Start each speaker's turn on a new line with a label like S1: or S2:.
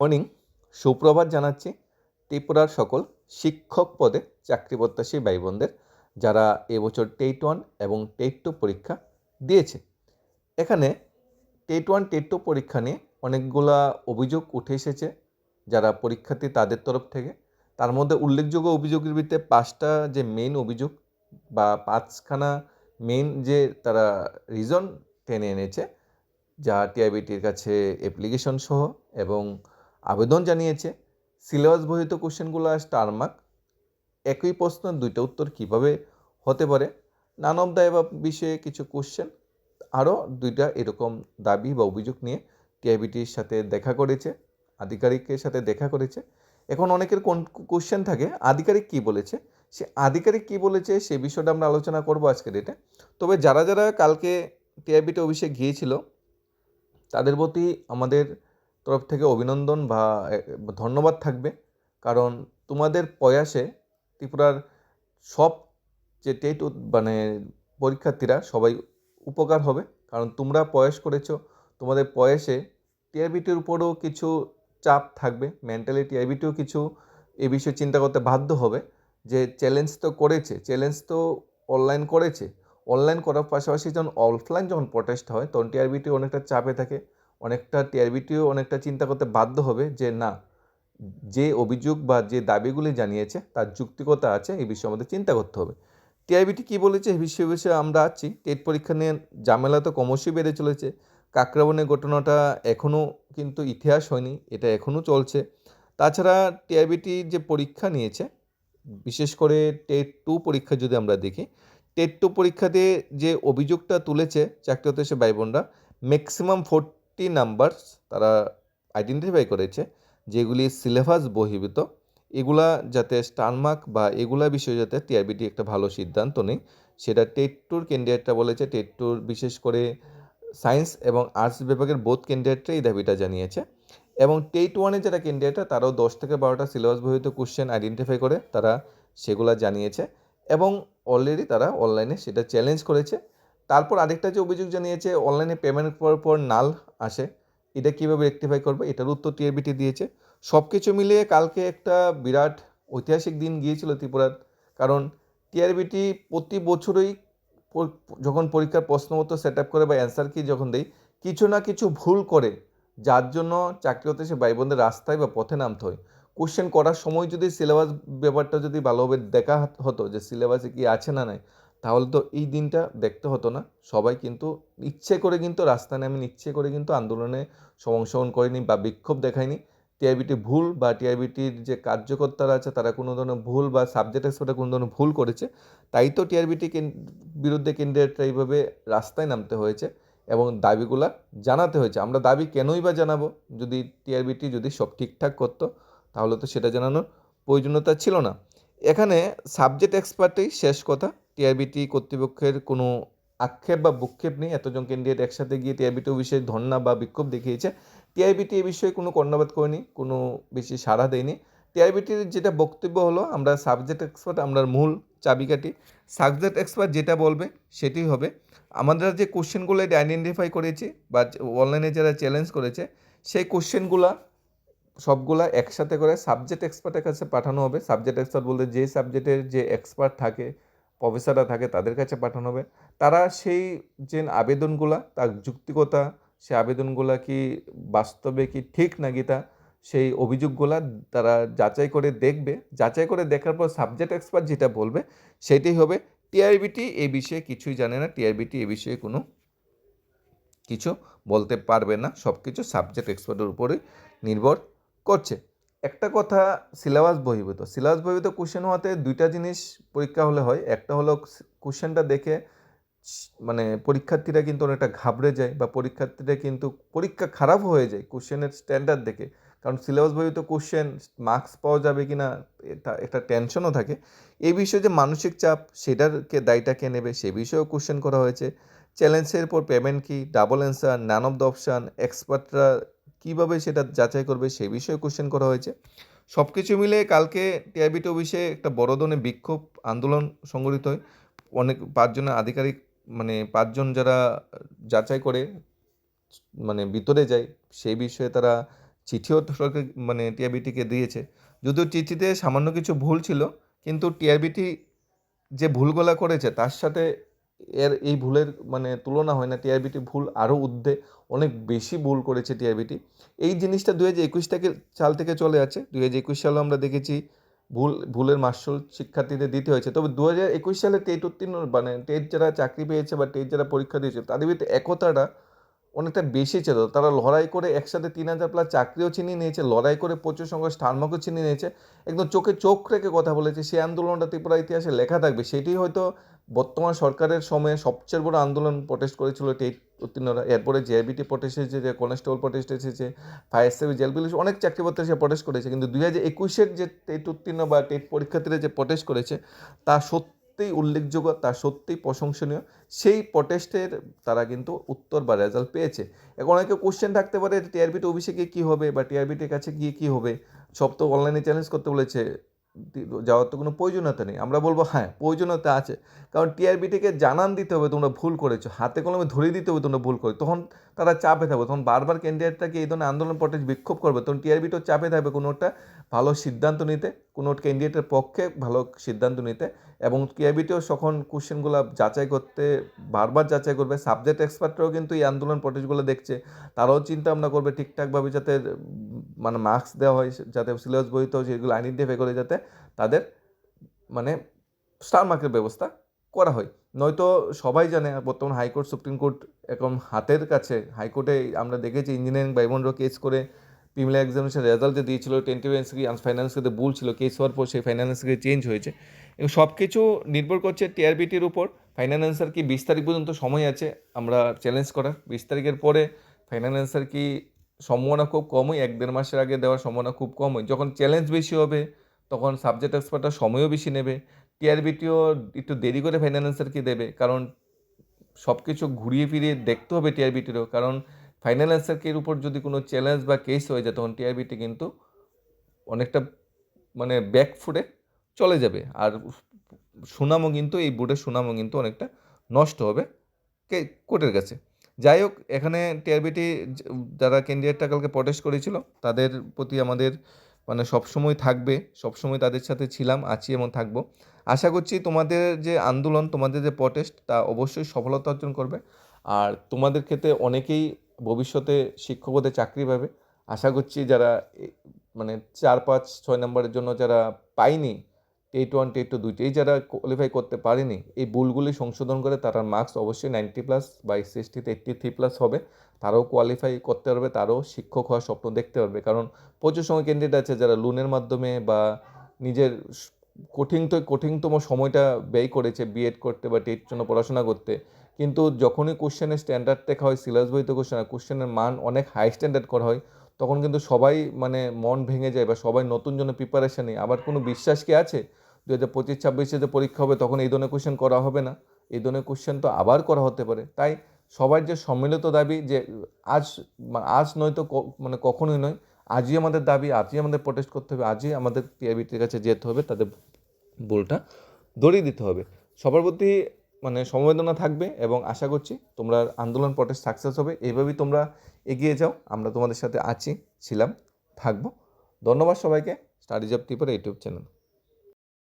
S1: Morning সুপ্রভাত জানাচ্ছি ত্রিপুরার সকল শিক্ষক পদে চাকরি প্রত্যাশী ভাই বোনদের যারা এবছর টেট ওয়ান এবং টেট টু পরীক্ষা দিয়েছে। এখানে টেট ওয়ান টেট টু পরীক্ষা নিয়ে অনেকগুলা অভিযোগ উঠে এসেছে যারা পরীক্ষার্থী তাদের তরফ থেকে। তার মধ্যে উল্লেখযোগ্য অভিযোগের ভিত্তিতে পাঁচটা যে মেইন অভিযোগ বা পাঁচখানা মেইন যে তারা রিজন টেনে এনেছে, যা টিআইবিটির কাছে অ্যাপ্লিকেশন সহ এবং আবেদন জানিয়েছে। সিলেবাস বহিত কোশ্চেনগুলো স্টার মার্ক একই প্রশ্ন, দুইটা উত্তর কীভাবে হতে পারে? নান অফ দ্য এভাব বিষয়ে কিছু কোশ্চেন, আরও দুইটা এরকম দাবি বা অভিযোগ নিয়ে টিআইবিটির সাথে দেখা করেছে, আধিকারিকের সাথে দেখা করেছে। এখন অনেকের কোন কোশ্চেন থাকে, আধিকারিক কি বলেছে? সে আধিকারিক কি বলেছে, সে বিষয়টা আমরা আলোচনা করব আজকে ডেটে তবে যারা যারা কালকে টিআইবিটি অফিসে গিয়েছিল, তাদের প্রতি আমাদের তরফ থেকে অভিনন্দন বা ধন্যবাদ থাকবে। কারণ তোমাদের প্রয়াসে ত্রিপুরার সব যে টেট মানে পরীক্ষার্থীরা সবাই উপকার হবে। কারণ তোমরা প্রয়াস করেছ, তোমাদের প্রয়াসে টিআইবিটির উপরও কিছু চাপ থাকবে। মেন্টালি টিআইবিটিও কিছু এ বিষয়ে চিন্তা করতে বাধ্য হবে যে, চ্যালেঞ্জ তো করেছে, চ্যালেঞ্জ তো অনলাইন করেছে। অনলাইন করার পাশাপাশি যখন অফলাইন যখন প্রটেস্ট হয়, তখন টিআরবিটি অনেকটা চাপে থাকে। অনেকটা টিআরবিটিও অনেকটা চিন্তা করতে বাধ্য হবে যে না, যে অভিযোগ বা যে দাবিগুলি জানিয়েছে তার যুক্তিকতা আছে, এই বিষয়ে আমাদের চিন্তা করতে হবে। টিআইবিটি কী বলেছে এই বিষয়ে বিষয়ে আমরা আছি। টেট পরীক্ষা নিয়ে ঝামেলা তো ক্রমশই বেড়ে চলেছে। কাকরাবনের ঘটনাটা এখনও কিন্তু ইতিহাস হয়নি, এটা এখনও চলছে। তাছাড়া টিআইবিটি যে পরীক্ষা নিয়েছে, বিশেষ করে টেট টু পরীক্ষা যদি আমরা দেখি, টেট টু পরীক্ষাতে যে অভিযোগটা তুলেছে চাকরি হতে ভাই বোনরা, ম্যাক্সিমাম ফোরটি নাম্বারস তারা আইডেন্টিফাই করেছে, যেগুলি সিলেবাস বহির্ভূত। এগুলা যাতে স্টারমার্ক বা এগুলা বিষয়ে যাতে টিআরবিটি একটা ভালো সিদ্ধান্ত নেই, সেটা টেট টুর ক্যান্ডিডেটরা বলেছে। টেট টুর বিশেষ করে সায়েন্স এবং আর্টস বিভাগের বোধ ক্যান্ডিডেটরা এই দাবিটা জানিয়েছে। এবং টেট ওয়ানে যারা ক্যান্ডিডেটরা তারাও দশ থেকে বারোটা সিলেবাস বহিত কোশ্চেন আইডেন্টিফাই করে, তারা সেগুলা জানিয়েছে। এবং অলরেডি তারা অনলাইনে সেটা চ্যালেঞ্জ করেছে। তারপর আরেকটা যে অভিযোগ জানিয়েছে, অনলাইনে পেমেন্ট করার পর নাল আসে। এটা কীভাবে রেক্টিফাই করবে? এটার উত্তর টিআরবিটি দিয়েছে। সব কিছু মিলিয়ে কালকে একটা বিরাট ঐতিহাসিক দিন গিয়েছিল ত্রিপুরার। কারণ টিআরবিটি প্রতি বছরই যখন পরীক্ষার প্রশ্নপত্র সেট আপ করে বা অ্যান্সার কি যখন দেয়, কিছু না কিছু ভুল করে, যার জন্য চাকরি হতে সে ভাই বোনদের রাস্তায় বা পথে নামতে হয়। কোশ্চেন করার সময় যদি সিলেবাস ব্যাপারটা যদি ভালোভাবে দেখা হতো যে সিলেবাসে কি আছে না নাই তাহলে তো এই দিনটা দেখতে হতো না। সবাই কিন্তু ইচ্ছে করে কিন্তু রাস্তায় নামেন ইচ্ছে করে কিন্তু আন্দোলনে অংশগ্রহণ করেনি বা বিক্ষোভ দেখায়নি। টিআইবিটি ভুল বা টিআইবিটির যে কার্যকর্তারা আছে, তারা কোনো ধরনের ভুল বা সাবজেক্ট এক্সপার্টে কোনো ধরনের ভুল করেছে, তাই তো টিআরবিটি বিরুদ্ধে ক্যান্ডিডেটরা এইভাবে রাস্তায় নামতে হয়েছে এবং দাবিগুলা জানাতে হয়েছে। আমরা দাবি কেনই বা জানাব? যদি টিআরবিটি যদি সব ঠিকঠাক করতো, তাহলে তো সেটা জানানোর প্রয়োজনীয়তা ছিল না। এখানে সাবজেক্ট এক্সপার্টেই শেষ কথা। টিআরবিটি কর্তৃপক্ষের কোনো আক্ষেপ বা বুক্ষেপ নেই। এতজন ক্যান্ডিডেট একসাথে গিয়ে টিআরবিটি অফিসে ধর্ণা বা বিক্ষোভ দেখিয়েছে। টিআইবিটি এ বিষয়ে কোনো কর্ণপাত করেনি, কোনো বেশি সাড়া দেয়নি। টিআইবিটির যেটা বক্তব্য হলো, আমরা সাবজেক্ট এক্সপার্ট আমরা মূল চাবিকাঠি। সাবজেক্ট এক্সপার্ট যেটা বলবে সেটি হবে আমরা যে কোশ্চেনগুলো এটা আইডেন্টিফাই করেছি বা অনলাইনে যারা চ্যালেঞ্জ করেছে, সেই কোশ্চেনগুলা সবগুলা একসাথে করে সাবজেক্ট এক্সপার্টের কাছে পাঠানো হবে। সাবজেক্ট এক্সপার্ট বলতে যে সাবজেক্টের যে এক্সপার্ট থাকে প্রফেসররা থাকে তাদের কাছে পাঠানো হবে। তারা সেই যে আবেদনগুলা, তার যুক্তিকতা, সে আবেদনগুলা কি বাস্তবে কি ঠিক নাকি তা, সেই অভিযোগগুলা তারা যাচাই করে দেখবে। যাচাই করে দেখার পর সাবজেক্ট এক্সপার্ট যেটা বলবে, সেটাই হবে। টিআরবিটি এই বিষয়ে কিছুই জানে না। টিআরবিটি এ বিষয়ে কোনো কিছু বলতে পারবে না। সব কিছু সাবজেক্ট এক্সপার্টের উপরে নির্ভর করছে। একটা কথা সিলেবাস বহির্ভূত। সিলেবাস বহির্ভূত কোশ্চেন হওয়াতে দুইটা জিনিস পরীক্ষা হলে হয়। একটা হলো কোশ্চেনটা দেখে মানে পরীক্ষার্থীরা কিন্তু অনেকটা ঘাবড়ে যায় বা পরীক্ষার্থীরা কিন্তু পরীক্ষা খারাপ হয়ে যায় কোশ্চেনের স্ট্যান্ডার্ড দেখে। কারণ সিলেবাস বহির্ভূত কোশ্চেন মার্কস পাওয়া যাবে কি না, এটা, একটা টেনশনও থাকে। এই বিষয়ে যে মানসিক চাপ, সেটারকে দায়টা কে নেবে, সে বিষয়েও কোশ্চেন করা হয়েছে। চ্যালেঞ্জের পর পেমেন্ট কি double answer none of the option এক্সপার্টরা কীভাবে সেটা যাচাই করবে সেই বিষয়ে কোশ্চেন করা হয়েছে। সব কিছু মিলে কালকে টিআইবিটি অফিসে একটা বড় ধরনের বিক্ষোভ আন্দোলন সংগঠিত হয়। অনেক পাঁচজনের আধিকারিক মানে পাঁচজন যারা যাচাই করে মানে ভিতরে যায়, সেই বিষয়ে তারা চিঠিও সরকার মানে টিআরবিটিকে দিয়েছে। যদিও চিঠিতে সামান্য কিছু ভুল ছিল, কিন্তু টিআরবিটি যে ভুলগুলা করেছে, তার সাথে এর এই ভুলের মানে তুলনা হয় না। টিআরবিটি ভুল আরও ঊর্ধ্বে অনেক বেশি ভুল করেছে টিআইবিটি এই জিনিসটা দু হাজার একুশ থেকে সাল থেকে চলে আছে। দু হাজার একুশ সালেও আমরা দেখেছি ভুল, ভুলের মার্শাল শিক্ষার্থীদের দিতে হয়েছে। তবে দু হাজার একুশ সালে টেট উত্তীর্ণ মানে টেট যারা চাকরি পেয়েছে বা টেট যারা পরীক্ষা দিয়েছে, তাদের ভিতরে একতাটা অনেকটা বেশি ছিল। তারা লড়াই করে একসাথে তিন হাজার প্লাস চাকরিও চিনিয়ে নিয়েছে, লড়াই করে প্রচুর সংখ্যক স্থানমার্কও চিনিয়ে নিয়েছে। একদম চোখে চোখ রেখে কথা বলেছে, সেই আন্দোলনটা ত্রিপুরা ইতিহাসে লেখা থাকবে। সেটি হয়তো বর্তমান সরকারের সময়ে সবচেয়ে বড় আন্দোলন প্রটেস্ট করেছিল টেট উত্তীর্ণরা। এরপরে জেআইবিটি প্রটেস্ট এসেছে কনস্টেবল প্রটেস্ট এসেছে ফায়ার সার্ভিস জেল পুলিশ অনেক চাকরি পত্রে সে প্রটেস্ট করেছে। কিন্তু দুই হাজার একুশের যে টেট উত্তীর্ণ বা টেট পরীক্ষার্থীরা যে প্রটেস্ট করেছে, তা সত্যিই উল্লেখযোগ্য তা সত্যিই প্রশংসনীয়। সেই প্রটেস্টের তারা কিন্তু উত্তর বা রেজাল্ট পেয়েছে। এখন অনেকে কোশ্চেন থাকতে পারে টিআরবিটি অভিষেকে কী হবে বা টিআরবিটির কাছে গিয়ে কী হবে? সব তো অনলাইনে চ্যালেঞ্জ করতে বলেছে। যাওয়ার তো কোনো প্রয়োজনীয়তা নেই। আমরা বলব হ্যাঁ প্রয়োজনীয়তা আছে। কারণ টিআরবিটিকে জানান দিতে হবে, তোমরা ভুল করেছ। হাতে কলমে ধরিয়ে দিতে হবে, তোমরা ভুল করে তখন তারা চাপে থাকবে। তখন বারবার ক্যান্ডিডেটটাকে এই ধরনের আন্দোলন প্রটেস্ট বিক্ষোভ করবে। তখন টিআরবিটিও চাপে থাকবে কোনো একটা ভালো সিদ্ধান্ত নিতে কোনো ক্যান্ডিডেটের পক্ষে ভালো সিদ্ধান্ত নিতে এবং টিআরবিটিও তখন কোশ্চেনগুলো যাচাই করতে, বারবার যাচাই করবে। সাবজেক্ট এক্সপার্টরাও কিন্তু এই আন্দোলন প্রটেস্টগুলো দেখছে। তারাও চিন্তা ভাবনা করবে ঠিকঠাকভাবে যাতে মানে মার্কস দেওয়া হয়, যাতে সিলেবাস বইতেও সেগুলো আইডেন্টিফাই করে যাতে তাদের মানে স্টার মার্কের ব্যবস্থা করা হয়। নয়তো সবাই জানে, বর্তমান হাইকোর্ট, সুপ্রিম কোর্ট এখন হাতের কাছে। হাইকোর্টে আমরা দেখেছি ইঞ্জিনিয়ারিং ভাই কেস করে প্রিমিলার এক্সামিনেশন রেজাল্ট যে দিয়েছিল টেন্টিভ ফাইন্যান্সকে ভুল ছিল কেস হওয়ার পর সেই ফাইন্যান্সকে চেঞ্জ হয়েছে। এবং সব কিছু নির্ভর করছে টিআরবিটির উপর। ফাইনাল অ্যান্সার কি বিশ তারিখ পর্যন্ত সময় আছে, আমরা চ্যালেঞ্জ করার। বিশ তারিখের পরে ফাইনাল অ্যান্সার কি সম্ভাবনা খুব কমই, এক দেড় মাসের আগে দেওয়ার সম্ভাবনা খুব কমই। যখন চ্যালেঞ্জ বেশি হবে, তখন সাবজেক্ট এক্সপার্টরা সময়ও বেশি নেবে। টিআরবিটিও একটু দেরি করে ফাইনাল অ্যান্সার কি দেবে? কারণ সব কিছু ঘুরিয়ে ফিরিয়ে দেখতে হবে টিআরবিটিরও কারণ ফাইনাল অ্যান্সারকের উপর যদি কোনো চ্যালেঞ্জ বা কেস হয়ে যায়, তখন টিআরবিটি কিন্তু অনেকটা মানে ব্যাক ফুটে চলে যাবে। আর সুনামও কিন্তু, এই বোর্ডের সুনামও কিন্তু অনেকটা নষ্ট হবে কে কোর্টের কাছে। যাই হোক, এখানে টিআরবিটি যারা ক্যান্ডিডেটটা কালকে প্রটেস্ট করেছিল, তাদের প্রতি আমাদের মানে সবসময় থাকবে, সবসময় তাদের সাথে ছিলাম, আছি এবং থাকব। আশা করছি তোমাদের যে আন্দোলন, তোমাদের যে প্রটেস্ট তা অবশ্যই সফলতা অর্জন করবে। আর তোমাদের ক্ষেত্রে অনেকেই ভবিষ্যতে শিক্ষকদের চাকরি পাবে। আশা করছি যারা মানে চার পাঁচ ছয় নম্বরের জন্য যারা পায়নি টেট ওয়ান টেট টু দুইটাই যারা কোয়ালিফাই করতে পারেনি, এই ভুলগুলি সংশোধন করে তারা মার্কস অবশ্যই নাইনটি প্লাস বা এসএসটিতে এইট্টি থ্রি প্লাস হবে। তারাও কোয়ালিফাই করতে পারবে, তারাও শিক্ষক হওয়ার স্বপ্ন দেখতে পারবে। কারণ প্রচুর সময় ক্যান্ডিডেট আছে যারা লোনের মাধ্যমে বা নিজের কঠিন তো কঠিনতম সময়টা ব্যয় করেছে বিএড করতে বা টেট জন্য পড়াশোনা করতে। কিন্তু যখনই কোশ্চেনের স্ট্যান্ডার্ড দেখা হয় সিলেবাস বইতে কোশ্চেন কোশ্চেনের মান অনেক হাই স্ট্যান্ডার্ড করা হয়, তখন কিন্তু সবাই মানে মন ভেঙে যায় বা সবাই নতুন জন্য প্রিপারেশন আবার কোনো বিশ্বাস কি আছে? দু হাজার পঁচিশ, ছাব্বিশে যে পরীক্ষা হবে, তখন এই ধরনের কোশ্চেন করা হবে না। এই ধরনের কোশ্চেন তো আবার করা হতে পারে। তাই সবার যে সম্মিলিত দাবি যে আজ আজ নয়তো ক- মানে কখনোই নয়, আজই আমাদের দাবি, আজই আমাদের প্রোটেস্ট করতে হবে, আজই আমাদের টিআইবিটির কাছে যেতে হবে, তাদের বলটা দড়িয়ে দিতে হবে। সবার প্রতি মানে সমবেদনা থাকবে এবং আশা করছি তোমরা আন্দোলন প্রটেস্ট সাকসেস হবে। এইভাবেই তোমরা এগিয়ে যাও। আমরা তোমাদের সাথে আছি, ছিলাম, থাকব। ধন্যবাদ সবাইকে। স্টাডিজ অফ টিপের ইউটিউব চ্যানেল